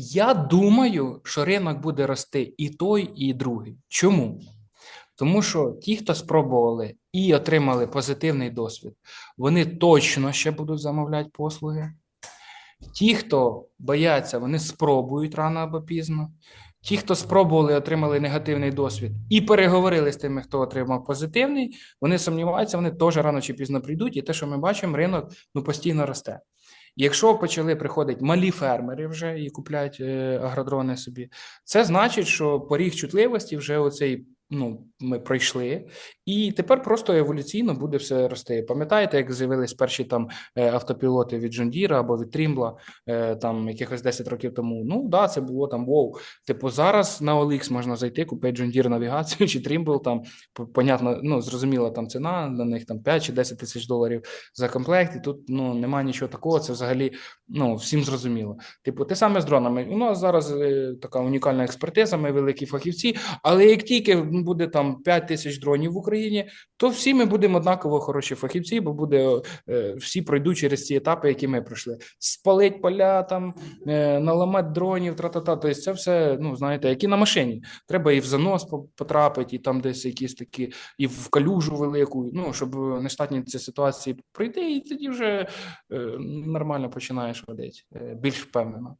Я думаю, що ринок буде рости і той, і другий. Чому? Тому що ті, хто спробували і отримали позитивний досвід, вони точно ще будуть замовляти послуги. Ті, хто бояться, вони спробують рано або пізно. Ті, хто спробували, отримали негативний досвід і переговорили з тими, хто отримав позитивний, вони сумніваються, вони теж рано чи пізно прийдуть. І те, що ми бачимо, ринок ну постійно росте. Якщо почали приходити малі фермери вже і купляють е, агродрони собі, це значить, що поріг чутливості вже оцей ну, ми пройшли, і тепер просто еволюційно буде все рости. Пам'ятаєте, як з'явились перші там е, автопілоти від John або від Trimble, е, там якихось 10 років тому? Ну да, це було там вау. Типу, зараз на OLX можна зайти, купити John навігацію чи Trimble, там понятно, ну зрозуміла там ціна на них там 5 чи 10 тисяч доларів за комплект. І тут ну немає нічого такого. Це взагалі ну всім зрозуміло. Типу, те саме з дронами. У нас зараз е, така унікальна експертиза, ми великі фахівці. Але як тільки буде там 5 тисяч дронів в Україні, то всі ми будемо однаково хороші фахівці, бо буде е, всі пройдуть через ці етапи, які ми пройшли. Спалить поля, там е, наламати дронів, тра-та-та. Тобто це все, ну знаєте, як і на машині. Треба і в занос потрапити, і там десь якісь такі, і в калюжу велику. Ну щоб нештатні ці ситуації пройти, і тоді вже е, нормально починаєш водити, більш впевнено.